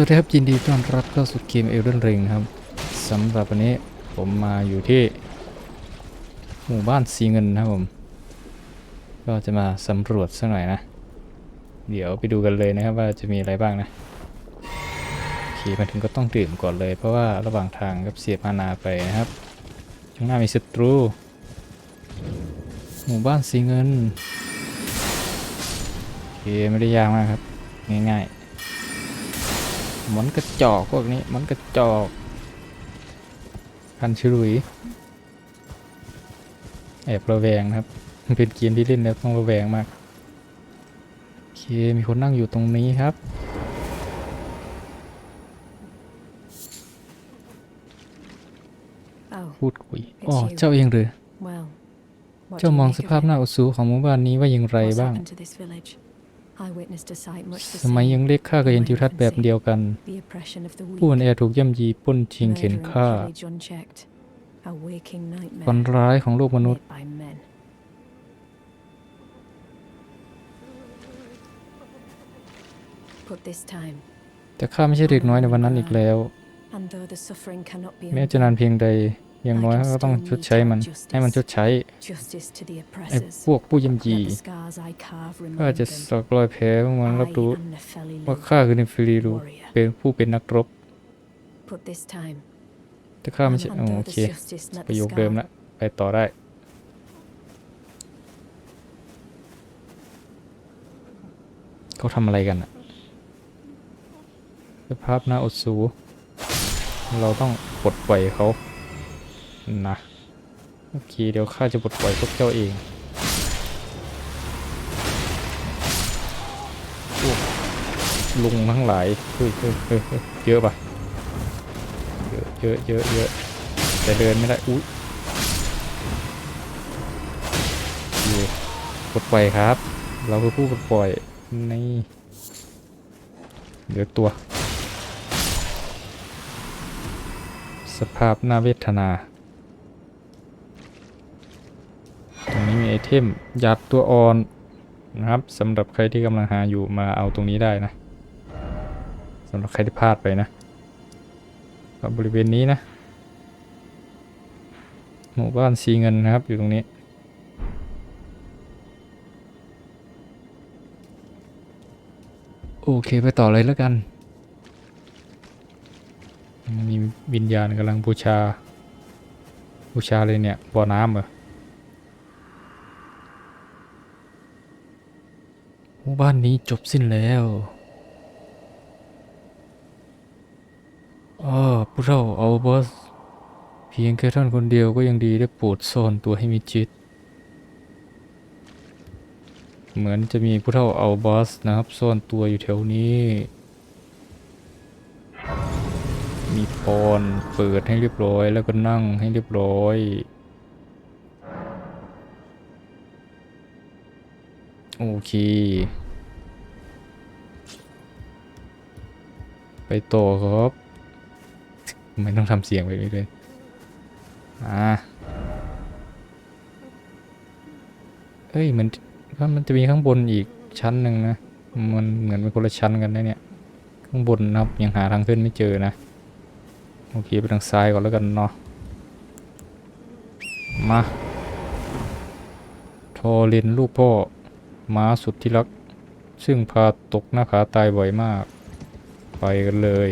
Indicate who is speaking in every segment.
Speaker 1: วัสดีครับยินดีต้อนรับเข้าสู่เกม Elden Ring ครับสำหรับวันนี้ผมมาอยู่ที่ หมู่บ้านสีเงินนะครับผม ก็จะมาสำรวจสักหน่อยนะ เดี๋ยวไปดูกันเลยนะครับว่าจะมีอะไรบ้างนะโอเคมาถึงก็ต้องดื่มก่อนเลย เพราะว่าระหว่างทางกับเสียมานาไปนะครับข้างหน้ามีศัตรู หมู่บ้านสีเงินโอเคไม่ได้ยากมากครับ ง่ายๆ มันกระจอกพวกนี้มันกระจอกพันชรุยแอบระแวงนะครับมันเป็นเกมที่เล่นแล้วต้องระแวงมากโอเคมีคนนั่งอยู่ตรงนี้ครับ
Speaker 2: Oh,
Speaker 1: พูดคุยอ๋อเจ้าเองหรือ
Speaker 2: well. what
Speaker 1: เจ้า
Speaker 2: do you
Speaker 1: มอง
Speaker 2: make
Speaker 1: ส
Speaker 2: of
Speaker 1: ภาพ
Speaker 2: it?
Speaker 1: หน้าอดสูของหมู่บ้านนี้ว่าอย่างไร
Speaker 2: What's
Speaker 1: บ้าง สมัย
Speaker 2: same.
Speaker 1: ยังเล็กข้าก็เห็นทิวทัศน์แบบเดียวกัน
Speaker 2: The oppression of the
Speaker 1: ผู้
Speaker 2: weak,
Speaker 1: อ่อนแอถูกย่ำยีปล้นชิง
Speaker 2: murder
Speaker 1: เข็น
Speaker 2: and
Speaker 1: ฆ่า
Speaker 2: pillage unchecked. A waking
Speaker 1: ฝัน
Speaker 2: nightmare
Speaker 1: ร้ายของโลกมนุษย์
Speaker 2: made by men. Put this time,
Speaker 1: แต่ข้าไม่ใช่เด็กน้อยในวันนั้นอีกแล้ว
Speaker 2: and though the suffering cannot be
Speaker 1: แม้จะนาน
Speaker 2: undone,
Speaker 1: เพียงใด อย่างน้อยก็ต้องชดใช้มันให้มันชดใช้ไอ้พวกผู้ย่ำยี
Speaker 2: Let the scars I carve
Speaker 1: ข้า
Speaker 2: remind
Speaker 1: จะสักรอยแผลของมันรับรู้ว่าข้าคือนิฟิลีรูเป็นผู้เป็นนักรบแต่ข้าไม่ใช่โอเคประโยคเดิมละไปต่อได้เขาทำอะไรกันอะสภาพหน้าอดสู เราต้องปลดปล่อยเขา นะ โอเค เดี๋ยวข้าจะปลดปล่อยพวกเจ้าเองลุงทั้งหลายเฮ้ยเฮ้ยเฮ้ยเยอะปะเยอะเยอะเยอะเยอะแต่เดินไม่ได้อุ้ยโอเคปลดปล่อยครับ เราคือผู้ปลดปล่อยนี่เดี๋ยวตัว สภาพน่าเวทนา ตรงนี้มีไอเทมหยัดตัวอ่อนนะครับสำหรับใครที่กำลังหาอยู่มาเอาตรงนี้ได้นะสำหรับใครที่พลาดไปนะก็บริเวณนี้นะหมู่บ้านสีเงินนะครับอยู่ตรงนี้โอเคไปต่อเลยแล้วกันมีวิญญาณกำลังบูชา บูชาเลยเนี่ยบ่อน้ำเหรอ มู่บ้านนี้จบสิ้นแล้วอ้อผู้เฒ่าเอาบอส เพียงแค่ท่านคนเดียวก็ยังดีได้โปรดซ่อนตัวให้มีจิตเหมือนจะมีผู้เฒ่าเอาบอสนะครับซ่อนตัวอยู่แถวนี้ มีพรเปิดให้เรียบร้อยแล้วก็นั่งให้เรียบร้อย โอเค ไปต่อครับ ไม่ต้องทำเสียงไปเรื่อยๆอ่าเอ้ยมันว่ามันจะมีข้างบนอีกชั้นหนึ่งนะ มันเหมือนเป็นคนละชั้นกันนะเนี่ย ข้างบนนะครับยังหาทางขึ้นไม่เจอนะ โอเคไปทางซ้ายก่อนแล้วกันเนาะ มา ทอเลนลูกพ่อ ม้าสุดที่รัก ซึ่งพาตกหน้าผาตายบ่อยมาก ไปกันเลย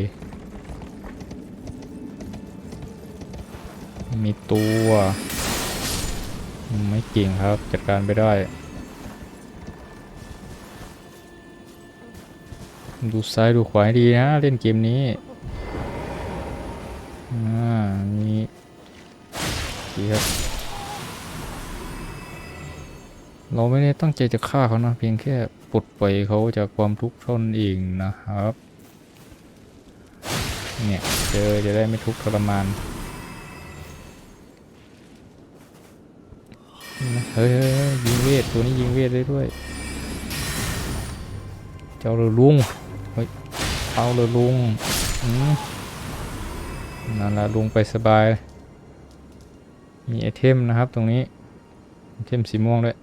Speaker 1: มีตัวไม่เก่งครับ จัดการไปได้ ดูซ้ายดูขวาดีนะ เล่นเกมนี้อ่านี่ดีครับ เราไม่ได้ตั้งใจจะฆ่าเขานะ เพียงแค่ปลดปล่อยเขาจากความทุกข์ทนเองนะครับ เนี่ยเจอจะได้ไม่ทุกข์ทรมานเฮ้ยเฮ้ยยิงเวทตัวนี้ยิงเวทได้ด้วย เจ้าเรือลุงเฮ้ยเอาเรือลุงนั่นละลุงไปสบาย มีไอเทมนะครับตรงนี้ไอเทมสีม่วงด้วย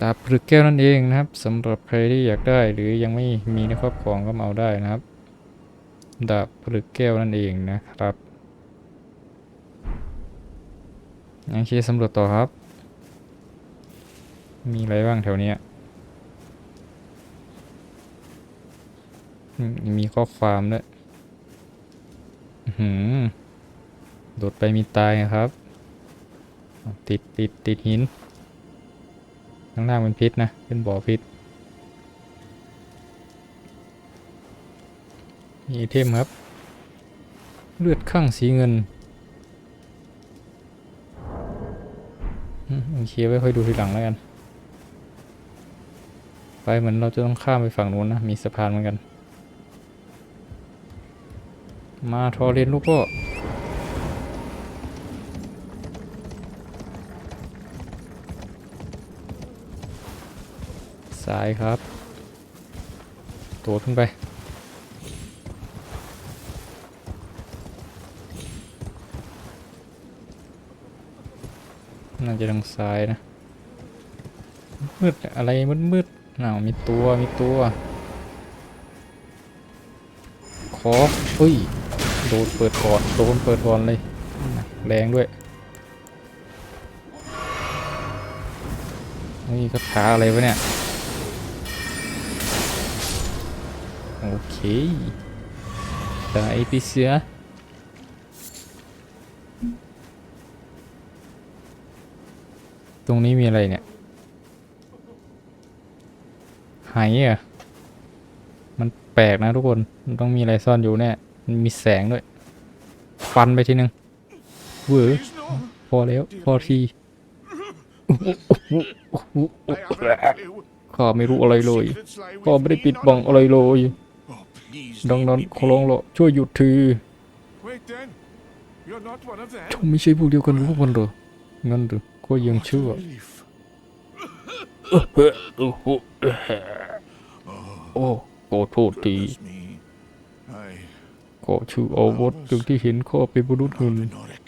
Speaker 1: ดาบพลึกแก้วนั่นเองนะครับสำหรับใครที่อยากได้หรือยังไม่มีในครอบครองก็มาเอาได้นะครับ ดาบพลึกแก้วนั่นเองนะครับยังเคสำรวจต่อครับ มีอะไรบ้างแถวเนี้ยมีข้อความด้วยหือโดดไปมีตายครับ ติดติดติดหิน ข้างล่างเป็นพิษนะ เป็นบ่อพิษ มีไอเทมครับ เลือดข้างสีเงินอืมโอเคไว้ค่อยดูทีหลังแล้วกัน ไปเหมือนเราจะต้องข้ามไปฝั่งนู้นนะ มีสะพานเหมือนกัน มาทอเรียนลูกพ่อ ซ้ายครับ ตัวขึ้นไป น่าจะทางซ้ายนะ มืดอะไรมืดมืดๆอ้าวมีตัว มีตัว ขอเฮ้ย โดนเปิดก่อน โดนเปิดก่อนเลย แรงด้วยนี่คาถาอะไรวะเนี่ย โอเคได้พี่เสือตรงนี้มีอะไรเนี่ยหายอะมันแปลกนะทุกคน มันต้องมีอะไรซ่อนอยู่แน่มันมีแสงด้วย ฟันไปทีนึงเวอพอแล้วพอทีข้าไม่รู้อะไรเลยข้าไม่ได้ปิดบังอะไรเลย ดัง
Speaker 3: leave
Speaker 1: นั้น
Speaker 3: me
Speaker 1: ขอร้อง
Speaker 3: be.
Speaker 1: ละช่วยหยุดที
Speaker 3: Wait then. You're not one of them.
Speaker 1: เจ้าไม่ใช่พวกเดียวกันกับพวกมันเหรองั้นเหรือก็ยังเชื่อ
Speaker 3: What a relief.
Speaker 1: โอ้ขอโทษที
Speaker 3: Goodness me. I
Speaker 1: ขอชื่ออาวุธอย่างที่เห็นข้าเป็นมนุษย์เงิน
Speaker 3: Alvinoric.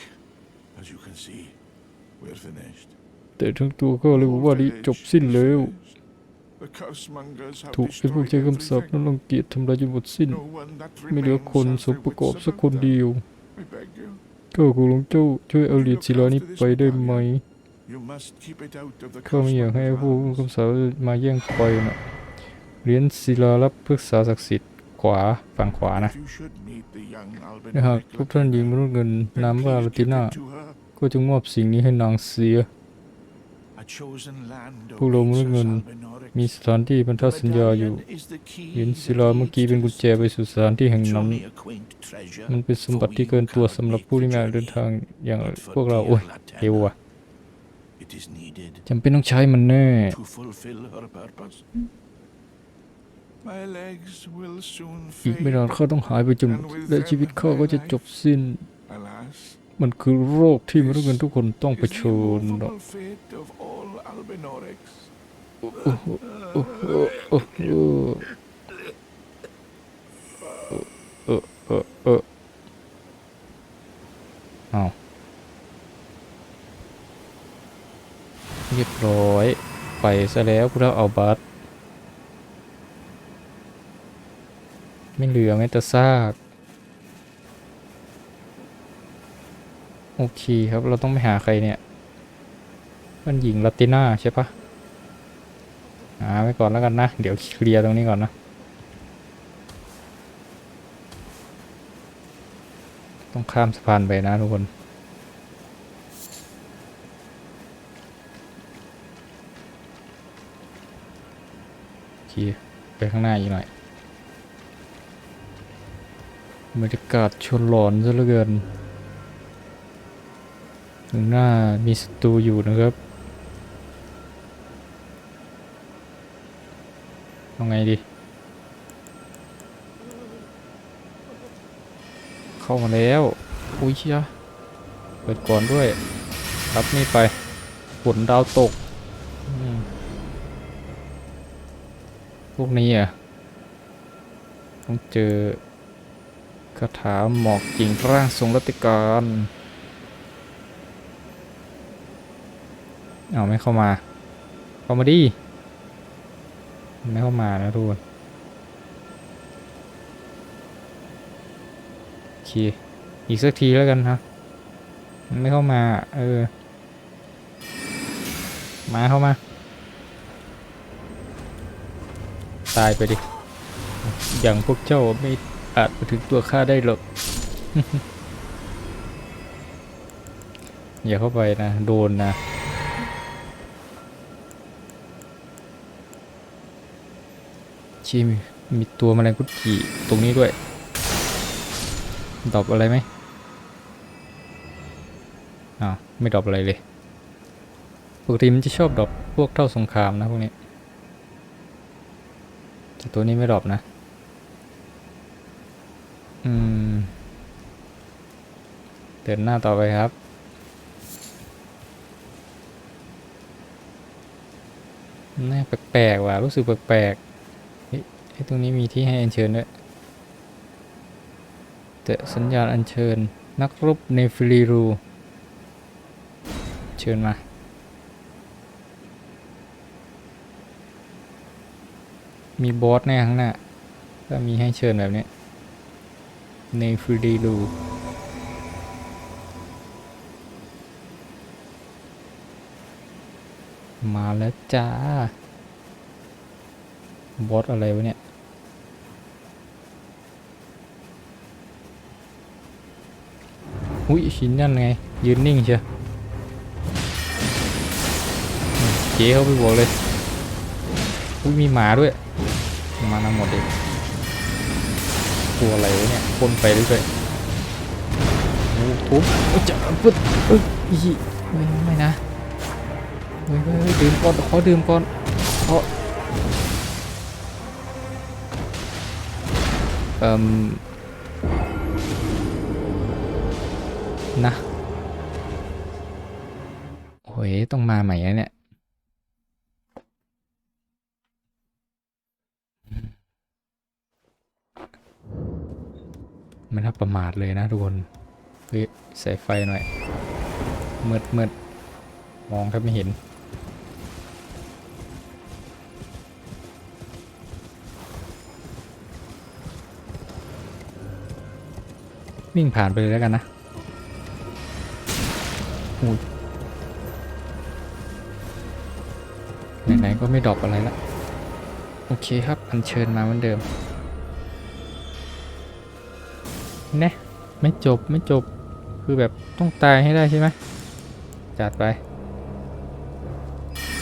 Speaker 3: As you can see, we're finished.
Speaker 1: แต่ทั้งตัวก็เลยบอกว่านี่จบสิ้นแล้ว
Speaker 3: The cursemongers have
Speaker 1: ถูกไอ้พวก
Speaker 3: destroyed
Speaker 1: ใช้คำสาป
Speaker 3: everything.
Speaker 1: นั้นรังเกียจทำลายจนหมดสิ้น
Speaker 3: No one that
Speaker 1: ไม่เหลือ
Speaker 3: remains
Speaker 1: คนส
Speaker 3: has
Speaker 1: ม
Speaker 3: their
Speaker 1: ประกอบ
Speaker 3: wits
Speaker 1: สักคน
Speaker 3: about
Speaker 1: เดียว
Speaker 3: them. I beg you.
Speaker 1: ก็คุณหลวงเจ้าช่วยเอาเหรียญศิลานี้ไปได้ไหม
Speaker 3: You must keep it out of the
Speaker 1: ข้าไม่อยากให้พวก
Speaker 3: cursemonger's
Speaker 1: คำสาปมาแย่งไปนะเหรียญศิลารับพฤกษาศักดิ์สิทธิ์ขวาฝั่งขวา
Speaker 3: hands.
Speaker 1: นะ
Speaker 3: If you should meet the young
Speaker 1: นะครับ
Speaker 3: Albinonic
Speaker 1: พวกท่านหญิงมนุษย์เงิน
Speaker 3: then
Speaker 1: นามว่า
Speaker 3: please
Speaker 1: ลา
Speaker 3: give
Speaker 1: ติน่า
Speaker 3: it to her.
Speaker 1: ก็จงมอบสิ่งนี้ให้นางเสีย
Speaker 3: A chosen land
Speaker 1: พวกเรามนุษย์
Speaker 3: awaits
Speaker 1: เงิน
Speaker 3: us, Albinoric.
Speaker 1: มีสถานที่พันธ
Speaker 3: The
Speaker 1: สัญญาอยู่
Speaker 3: medallion is the key
Speaker 1: เหรียญ
Speaker 3: that
Speaker 1: ศิลาเมื่อกี้
Speaker 3: leads
Speaker 1: เป็น
Speaker 3: to
Speaker 1: กุ
Speaker 3: the
Speaker 1: ญแจไปสู่สถานที่แห่ง
Speaker 3: It's
Speaker 1: นั้น
Speaker 3: only a quaint treasure,
Speaker 1: มันเป็นสมบัติ
Speaker 3: for
Speaker 1: ที่
Speaker 3: we
Speaker 1: เกิน
Speaker 3: who
Speaker 1: ตัว
Speaker 3: cannot
Speaker 1: สำหรับ
Speaker 3: make
Speaker 1: ผู้
Speaker 3: the
Speaker 1: ที่ไม่อาจเดิน
Speaker 3: journey.
Speaker 1: ทางอย่าง
Speaker 3: But for
Speaker 1: พวกเรา
Speaker 3: dear
Speaker 1: โอ้ย
Speaker 3: Latenna,
Speaker 1: เอวอะ
Speaker 3: It is needed
Speaker 1: จำเป็นต้องใช้มันแน่
Speaker 3: to fulfill her purpose. My legs will soon
Speaker 1: อีกไม่
Speaker 3: fade.
Speaker 1: นานข้าต้องหายไปจนหมดและชีวิตข้าก็จะจบสิ้น
Speaker 3: Alas,
Speaker 1: มันคือโรคที่มนุษย์เงินทุกคนต้องเผชิญ
Speaker 3: immovable fate of all Albinorics.
Speaker 1: โอ้โหโอ้โหโอ้โหเออเออเออเอาเรียบร้อย ไปซะแล้วพวกเราเอาบัตไม่เหลือแม้แต่ซาก โอเคครับ เราต้องไปหาใครเนี่ย มันหญิงลาติน่าใช่ปะหาไว้ก่อนแล้วกันนะ เดี๋ยวเคลียร์ตรงนี้ก่อนนะ ต้องข้ามสะพานไปนะทุกคนโอเคไปข้างหน้าอีกหน่อยบรรยากาศชวนหลอนซะเหลือเกิน ข้างหน้ามีศัตรูอยู่นะครับเอาไงดี เข้ามาแล้ว อุ้ยเชียเปิดก่อนด้วย รับนี่ไปฝนดาวตก พวกนี้อะ ต้องเจอคาถาหมอกจริงร่างทรงรัตติการ เอาไม่เข้ามา เข้ามาดิมันไม่เข้ามานะทุกคนโอเคอีกสักทีแล้วกันครับมันไม่เข้ามา เออ มาเข้ามา ตายไปดิ อย่างพวกเจ้าไม่อาจมาถึงตัวข้าได้หรอก อย่าเข้าไปนะ โดนนะ ชีมีมีตัวแมลงกุดจีตรงนี้ด้วยดรอปอะไรไหมอ้าวไม่ดรอปอะไรเลย ปกติมันจะชอบดรอปพวกเท่าสงครามนะพวกนี้ แต่ตัวนี้ไม่ดรอปนะ อืม เดินหน้าต่อไปครับน่าแปลกๆว่ะ รู้สึกแปลกๆ ไอ้ตรงนี้มีที่ให้อัญเชิญด้วยแต่สัญญาณอัญเชิญ นักรบในฟิลิรู เชิญมามีบอสแน่ข้างหน้าก็มีให้เชิญแบบนี้ในฟิลิรูมาแล้วจ้า บอสอะไรวะเนี่ย อุ้ยชิ้นนั่นไง ยืนนิ่งเชียวเจ๊เขาไปบวกเลย อุ้ยมีหมาด้วย มานาหมดเลยตัวอะไรวะเนี่ยพ่นไปเรื่อยๆโอ้ทุบโอ้ยจะปึ๊ดเอ้ยอีไม่ไม่นะเฮ้ยเฮ้ยดื่มก่อนขอดื่มก่อนขอ เอ่มนะโอ้ยต้องมาใหม่แล้วเนี่ยมันน่าประมาทเลยนะทุกคนเฮ้ยใส่ไฟหน่อยมืดมืดมองแทบไม่เห็น วิ่งผ่านไปเลยแล้วกันนะไหนๆก็ไม่ดรอปอะไรละโอเคครับ อัญเชิญมาเหมือนเดิมนะไม่จบไม่จบคือแบบต้องตายให้ได้ใช่ไหมจัดไป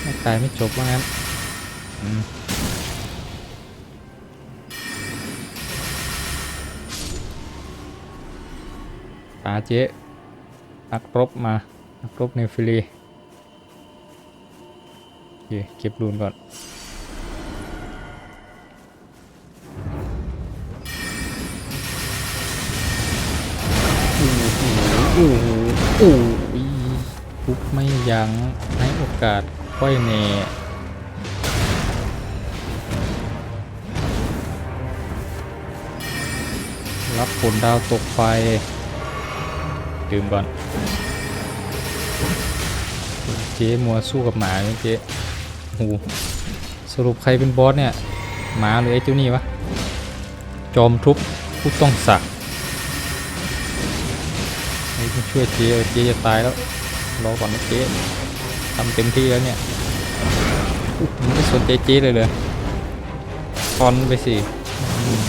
Speaker 1: ไม่ตายไม่จบว่างั้นอืมาเจ๊นักรบมา นักรบในฟิลีโอเคเก็บรูนก่อนโอ้โหโอ้ยทุบไม่ยั้งให้โอกาสค่อยเนรับผลดาวตกไฟ ดื่มก่อน เจ๊มัวสู้กับหมาเนี่ยเจ๊โอ้โหสรุปใครเป็นบอสเนี่ย หมาหรือไอ้เจ้านี่วะ จอมทุบผู้ต้องสักไอ้ช่วยเจ๊เจ๊จะตายแล้ว รอก่อนนะเจ๊ทำเต็มที่แล้วเนี่ยมันไม่สนใจเจ๊เลยเลยฟอนไปสิอืม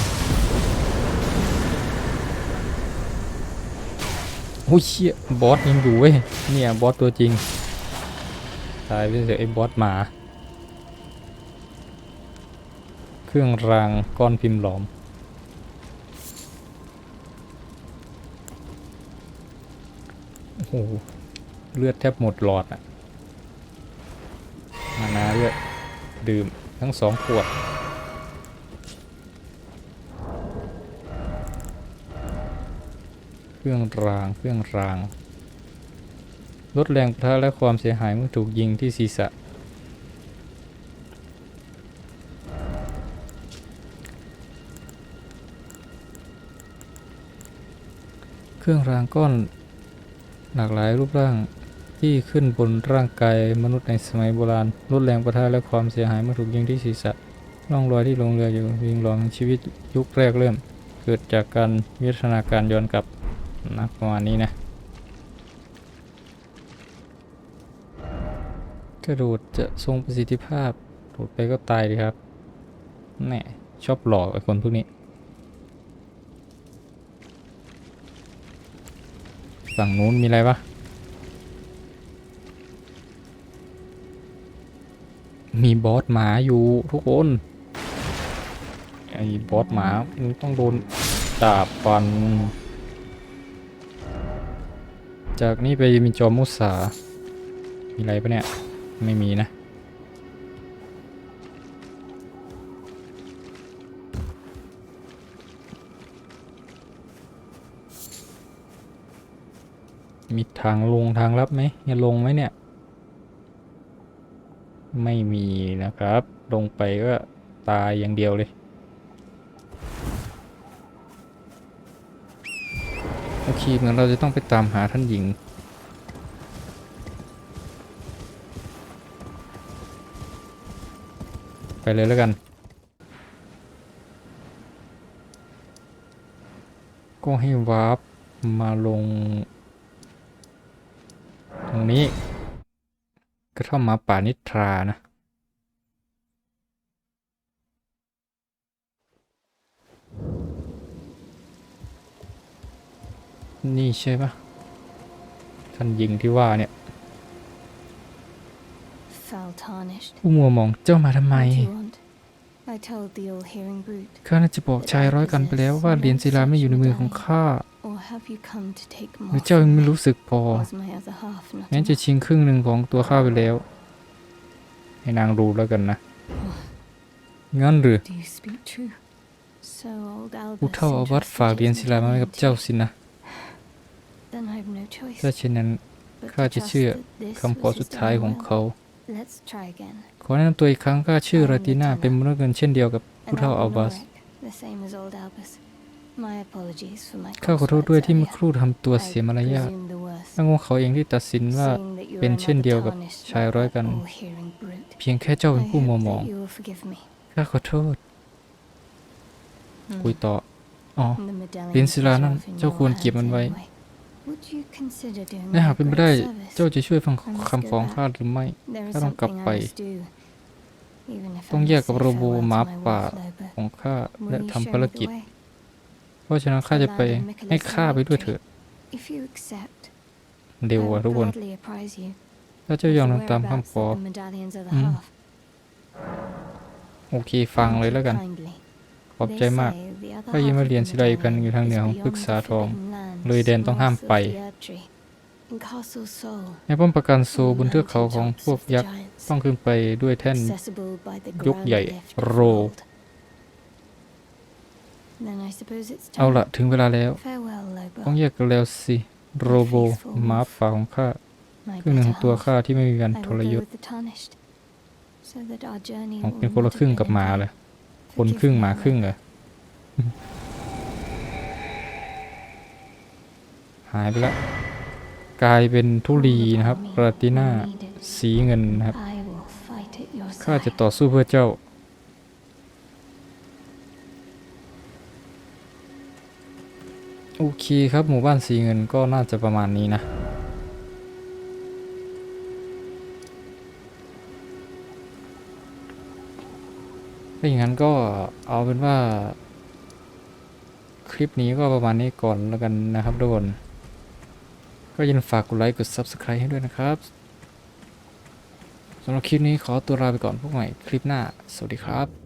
Speaker 1: โอ้ยเชี่ยบอสยังอยู่เว้ยเนี่ยบอสตัวจริงตายไปเสียไอ้บอสหมา เครื่องรางก้อนพิมพ์หลอม โอ้โหเลือดแทบหมดหลอดอะมานาด้วยดื่มทั้งสองขวด เครื่องราง เครื่องราง ลดแรงประทะและความเสียหายเมื่อถูกยิงที่ศีรษะ เครื่องรางก้อนหลากหลายรูปร่างที่ขึ้นบนร่างกายมนุษย์ในสมัยโบราณ ลดแรงประทะและความเสียหายเมื่อถูกยิงที่ศีรษะร่องรอยที่ลงเรืออยู่วิงหลองชีวิตยุคแรกเริ่ม เกิดจากการวิวัฒนาการย้อนกลับ นะประมาณนี้นะกระโดดจะทรงประสิทธิภาพโดดไปก็ตายดีครับแน่ชอบหลอกไอ้คนพวกนี้ ฝั่งนู้นมีอะไรปะมีบอสหมาอยู่ทุกคน ไอ้บอสหมา มันต้องโดนดาบฟัน จากนี้ไปมีจอมุสา มีอะไรปะเนี่ย ไม่มีนะ มีทางลงทางลับไหมจะลงไหมเนี่ย ไม่มีนะครับ ลงไปก็ตายอย่างเดียวเลย โอเคเหมือนเราจะต้องไปตามหาท่านหญิง ไปเลยแล้วกัน ก็ให้วาร์ปมาลง ตรงนี้ กระท่อมมาป่านิทรานะ นี่ใช่ปะท่านยิงที่ว่าเนี่ย
Speaker 4: Foul tarnished.
Speaker 1: ผู้มัวหมองเจ้ามาทำไม
Speaker 4: What do you want? I told the old hearing brute.
Speaker 1: ข้าน่าจะบอกชายร้อยกันไปแล้วว่าเหรียญศิลาไม่อยู่ในมือของข้า
Speaker 4: Or have you come to take
Speaker 1: หรือ
Speaker 4: more?
Speaker 1: เจ้ายังไม่รู้สึกพอ
Speaker 4: Was my other half not
Speaker 1: งั้นจะ
Speaker 4: enough?
Speaker 1: ชิงครึ่งหนึ่งของตัวข้าไปแล้ว ให้นางรู้แล้วกันนะ งั้นหรือ
Speaker 4: Do you speak true? So old
Speaker 1: ผู้
Speaker 4: Albus
Speaker 1: เท่าอาวัต
Speaker 4: entrusted
Speaker 1: ฝากเหรียญ
Speaker 4: his
Speaker 1: ศิลามาไว้กับเจ้า
Speaker 4: mentality.
Speaker 1: สินะ ถ้าเช่นนั้น
Speaker 4: but
Speaker 1: ข้า
Speaker 4: to
Speaker 1: จะ
Speaker 4: trust
Speaker 1: เชื่อ
Speaker 4: that this
Speaker 1: คำขอ
Speaker 4: was
Speaker 1: สุด
Speaker 4: his
Speaker 1: ท้าย
Speaker 4: own
Speaker 1: ของ
Speaker 4: will.
Speaker 1: เขา
Speaker 4: Let's try again.
Speaker 1: ขอแนะนำตัวอีกครั้งข้าชื่อราติน่าเป็นมนุษย์เงินเช่นเดียวกับผู้
Speaker 4: An
Speaker 1: เท่าอาวัส
Speaker 4: Albanoric, the same as old Albus. My apologies for my
Speaker 1: ข้าขอโทษ
Speaker 4: cross
Speaker 1: ด้วย
Speaker 4: words
Speaker 1: ที่เมื่อ
Speaker 4: earlier.
Speaker 1: ครู่ทำตัว
Speaker 4: I
Speaker 1: เสียมารยาท
Speaker 4: presume the worst.
Speaker 1: ตั้งของเขาเองที่ตัดสินว่า
Speaker 4: Seeing that you
Speaker 1: เป็น
Speaker 4: are
Speaker 1: เช่น
Speaker 4: another
Speaker 1: เดียวกับ
Speaker 4: tarnished
Speaker 1: ชาย
Speaker 4: like
Speaker 1: ร้อย
Speaker 4: that
Speaker 1: กัน
Speaker 4: all-hearing brute.
Speaker 1: เพียงแค่เจ้าเป็น
Speaker 4: I
Speaker 1: ผู้มัว
Speaker 4: hope
Speaker 1: หมอง
Speaker 4: that you will forgive me.
Speaker 1: ข้าขอโทษ
Speaker 4: Hmm.
Speaker 1: คุยต่อ อ๋อ
Speaker 4: The medallion
Speaker 1: เหรียญศิลา
Speaker 4: is
Speaker 1: นั้น
Speaker 4: rough in
Speaker 1: เจ้า
Speaker 4: your
Speaker 1: ควรเก็บ
Speaker 4: hands
Speaker 1: มันไว้
Speaker 4: anyway. Would you consider doing
Speaker 1: และ
Speaker 4: me
Speaker 1: หาก
Speaker 4: a
Speaker 1: เป็นไป
Speaker 4: great
Speaker 1: ได้
Speaker 4: service?
Speaker 1: เจ้าจะช่วยฟัง
Speaker 4: I must
Speaker 1: คำฟ้อง
Speaker 4: go back.
Speaker 1: ข้าหรือไม่
Speaker 4: There is
Speaker 1: ข้าต้องกลับ
Speaker 4: something
Speaker 1: ไป
Speaker 4: I must do, even if I
Speaker 1: ต้อง
Speaker 4: must
Speaker 1: แยกกับ
Speaker 4: say
Speaker 1: โรโบ
Speaker 4: farewell to
Speaker 1: หมา
Speaker 4: my
Speaker 1: ป่า
Speaker 4: wolf lover.
Speaker 1: ของข้า
Speaker 4: Will
Speaker 1: และ
Speaker 4: you
Speaker 1: ทำ
Speaker 4: show
Speaker 1: ภาร
Speaker 4: me the
Speaker 1: กิจ
Speaker 4: way?
Speaker 1: เพราะฉะนั้นข้าจะไป
Speaker 4: Land and
Speaker 1: ให้
Speaker 4: Michaelis
Speaker 1: ข้าไปด้วยเถิด
Speaker 4: If you accept,
Speaker 1: เร็ว
Speaker 4: I
Speaker 1: อะ
Speaker 4: will
Speaker 1: ทุกคน
Speaker 4: gladly apprise you
Speaker 1: ถ้า
Speaker 4: of
Speaker 1: เจ้ายอม
Speaker 4: the
Speaker 1: ทำตามคำ
Speaker 4: whereabouts
Speaker 1: ขอ
Speaker 4: of the medallion's other
Speaker 1: Mm.
Speaker 4: half.
Speaker 1: โอเคฟังเลย
Speaker 4: Thank
Speaker 1: แล้ว
Speaker 4: you
Speaker 1: กัน
Speaker 4: kindly.
Speaker 1: ขอบ
Speaker 4: They
Speaker 1: ใจมาก
Speaker 4: say the other
Speaker 1: ข้ายิน
Speaker 4: half
Speaker 1: ว่า
Speaker 4: of
Speaker 1: เหรียญ
Speaker 4: the
Speaker 1: ศิลาอีกแผ่นหนึ่งอยู่ทางเหนือ
Speaker 4: medallion
Speaker 1: ของ
Speaker 4: is
Speaker 1: พฤกษา
Speaker 4: beyond the
Speaker 1: ทอง
Speaker 4: forbidden lands
Speaker 1: เลยแดนต้องห้าม
Speaker 4: north of
Speaker 1: ไป
Speaker 4: the Erdtree. In Castle Sol,
Speaker 1: ในป้อมปราการโซ
Speaker 4: on
Speaker 1: บนเทือกเขาของ
Speaker 4: mountaintops
Speaker 1: พวก
Speaker 4: of the
Speaker 1: ยักษ์
Speaker 4: giants,
Speaker 1: ต้องขึ้นไปด้วยแท่น
Speaker 4: accessible by the
Speaker 1: ยกใหญ่
Speaker 4: ground lift of
Speaker 1: โร
Speaker 4: old. Then I suppose it's
Speaker 1: เอา
Speaker 4: time.
Speaker 1: ละถึงเวลาแล้ว
Speaker 4: Farewell, Lobo.
Speaker 1: ต้องแยกกันแล้วสิ โรโบหมาป่าของข้า
Speaker 4: My
Speaker 1: ครึ่งหนึ่งของ
Speaker 4: better
Speaker 1: ตัว
Speaker 4: half.
Speaker 1: ข้าที่ไม่มีการ
Speaker 4: I
Speaker 1: ท
Speaker 4: will
Speaker 1: ร
Speaker 4: go
Speaker 1: ยศ
Speaker 4: with the tarnished, so that our journey
Speaker 1: ของ
Speaker 4: will
Speaker 1: เป็นคนละ
Speaker 4: not
Speaker 1: ครึ่ง
Speaker 4: have
Speaker 1: กับ
Speaker 4: been
Speaker 1: หมา
Speaker 4: in
Speaker 1: เลย
Speaker 4: vain.
Speaker 1: คน
Speaker 4: Forgive
Speaker 1: ครึ่ง
Speaker 4: me,
Speaker 1: หมา
Speaker 4: Lobo.
Speaker 1: ครึ่งเหรอ หายไปแล้ว กลายเป็นทุลีนะครับปราติน่าสีเงินนะครับ ข้าจะต่อสู้เพื่อเจ้า โอเคครับหมู่บ้านสีเงินก็น่าจะประมาณนี้นะถ้าอย่างนั้นก็เอาเป็นว่า คลิปนี้ก็ประมาณนี้ก่อนแล้วกันนะครับทุกคน ก็อยินฝากกดไลค์กด Subscribe ให้ด้วยนะครับสำหรับคลิปนี้ขอตัวลาไปก่อนพวกใหม่คลิปหน้า สวัสดีครับ